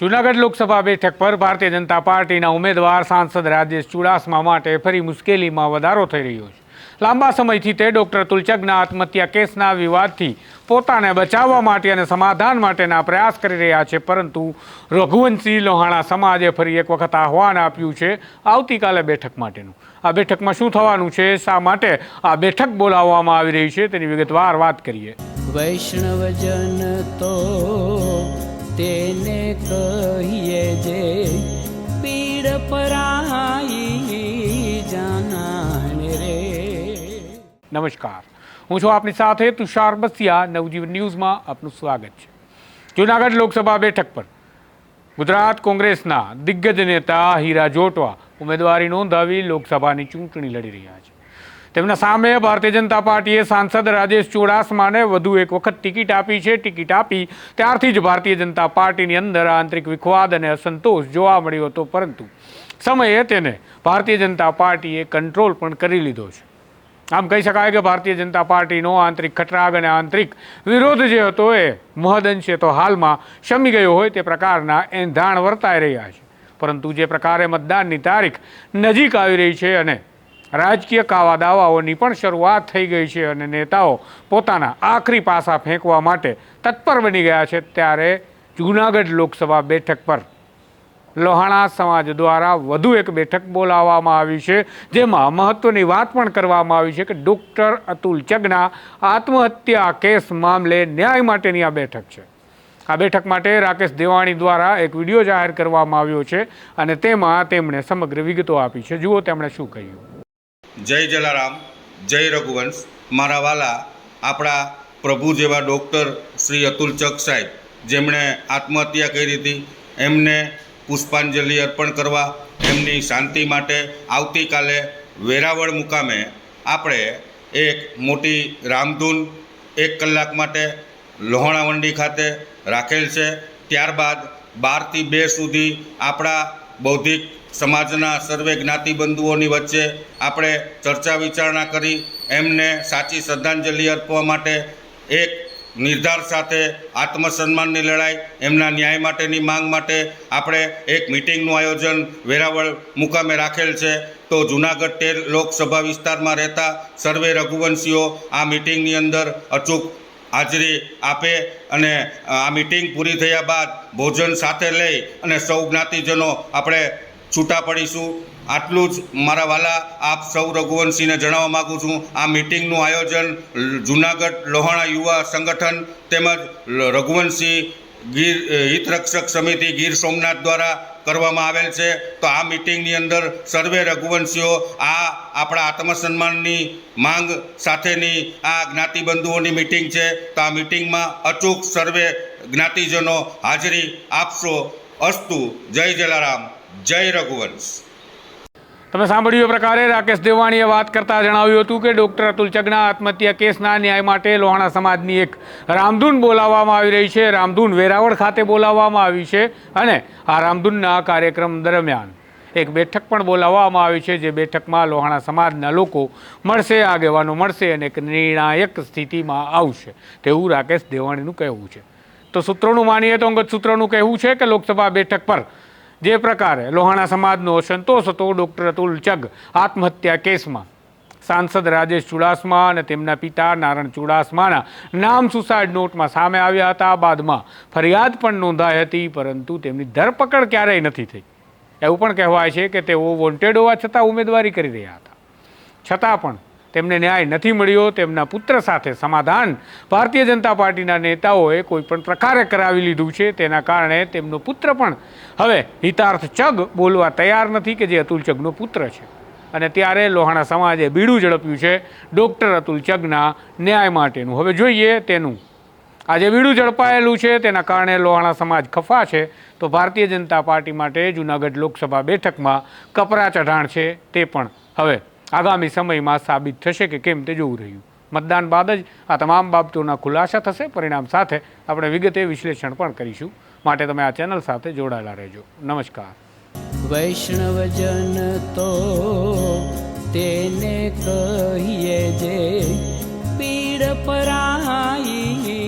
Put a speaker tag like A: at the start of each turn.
A: જૂનાગઢ લોકસભા બેઠક પર ભારતીય જનતા પાર્ટીના ઉમેદવાર સાંસદ રાજેશ ચુડાસમા માટે ફરી મુશ્કેલીમાં વધારો થઈ રહ્યો છે. લાંબા સમયથી તે ડોક્ટર તુલચગના આત્મહત્યા કેસના વિવાદથી પોતાને બચાવવા માટે અને સમાધાન માટેના પ્રયાસ કરી રહ્યા છે, પરંતુ રઘુવંશી લોહાણા સમાજે ફરી એક વખત આહવાન આપ્યું છે આવતીકાલે બેઠક માટેનું. આ બેઠકમાં શું થવાનું છે, શા માટે આ બેઠક બોલાવવામાં આવી રહી છે તેની વિગતવાર વાત કરીએ.
B: વૈષ્ણવજન કહીએ જે પીડ પરાઈ જાનાને રે.
A: નમસ્કાર. હું છું આપની સાથે તુષાર બસિયા. નવજીવન ન્યૂઝમાં આપનું સ્વાગત છે. જૂનાગઢ લોકસભા બેઠક પર ગુજરાત કોંગ્રેસના દિગ્ગજ નેતા હીરા જોટવા ઉમેદવારી નોંધાવી લોકસભાની ચૂંટણી લડી રહ્યા છે. તેમના સામે ભારતીય જનતા પાર્ટીએ સાંસદ રાજેશ ચુડાસમાને વધુ એક વખત ટિકિટ આપી છે. ટિકિટ આપી ત્યારથી જ ભારતીય જનતા પાર્ટીની અંદર આંતરિક વિખવાદ અને અસંતોષ જોવા મળ્યો હતો, પરંતુ સમયે તેને ભારતીય જનતા પાર્ટીએ કંટ્રોલ પણ કરી લીધો છે. આમ કહી શકાય કે ભારતીય જનતા પાર્ટીનો આંતરિક ખટરાગ અને આંતરિક વિરોધ જે હતો એ મહદઅંશે તો હાલમાં શમી ગયો હોય તે પ્રકારના એંધાણ વર્તાઈ રહ્યા છે. પરંતુ જે પ્રકારે મતદાનની તારીખ નજીક આવી રહી છે અને રાજકીય કાવા દાવાઓની પણ શરૂઆત થઈ ગઈ છે અને નેતાઓ પોતાના આખરી પાસા ફેંકવા માટે તત્પર બની ગયા છે. ત્યારે જૂનાગઢ લોકસભા બેઠક પર લોહાણા સમાજ દ્વારા વધુ એક બેઠક બોલાવવામાં આવી છે, જેમાં મહત્વની વાત પણ કરવામાં આવી છે કે ડૉક્ટર અતુલ ચગના આત્મહત્યા કેસ મામલે ન્યાય માટેની આ બેઠક છે. આ બેઠક માટે રાકેશ દેવાણી દ્વારા એક વીડિયો જાહેર કરવામાં આવ્યો છે અને તેમાં તેમણે સમગ્ર વિગતો આપી છે. જુઓ તેમણે શું કહ્યું.
C: જય જલારામ, જય રઘુવંશ. મારા વાલા, આપણા પ્રભુ જેવા ડૉક્ટર શ્રી અતુલ ચક સાહેબ, જેમણે આત્મહત્યા કરી હતી, એમને પુષ્પાંજલિ અર્પણ કરવા, એમની શાંતિ માટે આવતીકાલે વેરાવળ મુકામે આપણે એક મોટી રામધૂન એક કલાક માટે લોહાણાવંડી ખાતે રાખેલ છે. ત્યારબાદ બારથી બે સુધી આપણા બૌદ્ધિક સમાજના સર્વે જ્ઞાતિબંધુઓની વચ્ચે આપણે ચર્ચા વિચારણા કરી, એમને સાચી શ્રદ્ધાંજલિ અર્પવા માટે એક નિર્ધાર સાથે આત્મસન્માનની લડાઈ, એમના ન્યાય માટેની માંગ માટે આપણે એક મિટિંગનું આયોજન વેરાવળ મુકામે રાખેલ છે. તો જૂનાગઢ તેર લોકસભા વિસ્તારમાં રહેતા સર્વે રઘુવંશીઓ આ મિટિંગની અંદર અચૂક હાજરી આપે અને આ મિટિંગ પૂરી થયા બાદ ભોજન સાથે લઈ અને સૌ જ્ઞાતિજનો આપણે છૂટા પડીશું. આટલું જ મારા વાલા આપ સૌ રઘુવંશીને જણાવવા માગું છું. આ મિટિંગનું આયોજન જૂનાગઢ લોહાણા યુવા સંગઠન તેમજ રઘુવંશી ગીર હિતરક્ષક સમિતિ ગીર સોમનાથ દ્વારા કરવામાં આવેલ છે. તો આ મિટિંગની અંદર સર્વે રઘુવંશીઓ આ આપણા આત્મસન્માનની માંગ સાથેની આ જ્ઞાતિબંધુઓની મિટિંગ છે. તો આ મિટિંગમાં અચૂક સર્વે જ્ઞાતિજનો હાજરી આપશો. અસ્તુ. જય જલારામ. જય રઘુવંશ.
A: તમે સાંભળ્યું એ પ્રકારે રાકેશ દેવાણીએ વાત કરતા જણાવ્યું હતું કે ડૉક્ટર અતુલ ચગના આત્મહત્યા કેસના ન્યાય માટે લોહાણા સમાજની એક રામધૂન બોલાવવામાં આવી રહી છે. રામધૂન વેરાવળ ખાતે બોલાવવામાં આવી છે અને આ રામધૂનના કાર્યક્રમ દરમિયાન એક બેઠક પણ બોલાવવામાં આવી છે જે બેઠકમાં લોહાણા સમાજના લોકો મળશે, આગેવાનો મળશે અને એક નિર્ણાયક સ્થિતિમાં આવશે તેવું રાકેશ દેવાણીનું કહેવું છે. તો સૂત્રોનું માનીએ તો અંગત સૂત્રોનું કહેવું છે કે લોકસભા બેઠક પર જે પ્રકારે લોહાણા સમાજનો સંતોષ હતો, ડૉક્ટર અતુલ ચગ આત્મહત્યા કેસમાં. સાંસદ રાજેશ ચુડાસમા અને તેમના પિતા નારણ ચુડાસમાના નામ સુસાઇડ નોટમાં સામે આવ્યા હતા. બાદમાં ફરિયાદ પણ નોંધાઈ હતી, પરંતુ તેમની ધરપકડ ક્યારેય નથી થઈ. એવું પણ કહેવાય છે કે તેઓ વોન્ટેડ હોવા છતાં ઉમેદવારી કરી રહ્યા હતા. છતાં પણ તેમને ન્યાય નથી મળ્યો, તેમના પુત્ર સાથે સમાધાન. ભારતીય જનતા પાર્ટીના નેતાઓએ કોઈ પણ પ્રકારે કરાવી લીધું છે, તેના કારણે તેમનો પુત્ર પણ હવે હિતાર્થ ચગ બોલવા તૈયાર નથી કે જે અતુલ ચગનો પુત્ર છે. અને ત્યારે લોહાણા સમાજે બીડું ઝડપ્યું છે, ડૉક્ટર અતુલ ચગના ન્યાય માટેનું. હવે જોઈએ તેનું. આજે બીડું ઝડપાયેલું છે, તેના કારણે લોહાણા સમાજ ખફા છે, તો ભારતીય જનતા પાર્ટી માટે જૂનાગઢ લોકસભા બેઠકમાં કપરા ચઢાણ છે, તે પણ હવે આગામી સમયમાં સાબિત થશે કે કેમ તે જોવું રહ્યું. મતદાન બાદ જ આ તમામ બાબતોના ખુલાસા થશે. પરિણામ સાથે આપણે વિગતે વિશ્લેષણ પણ કરીશું. માટે તમે આ ચેનલ સાથે જોડાયેલા રહેજો. નમસ્કાર.
B: વૈષ્ણવજન તો તેને કહીએ જે પીડ પરાઈ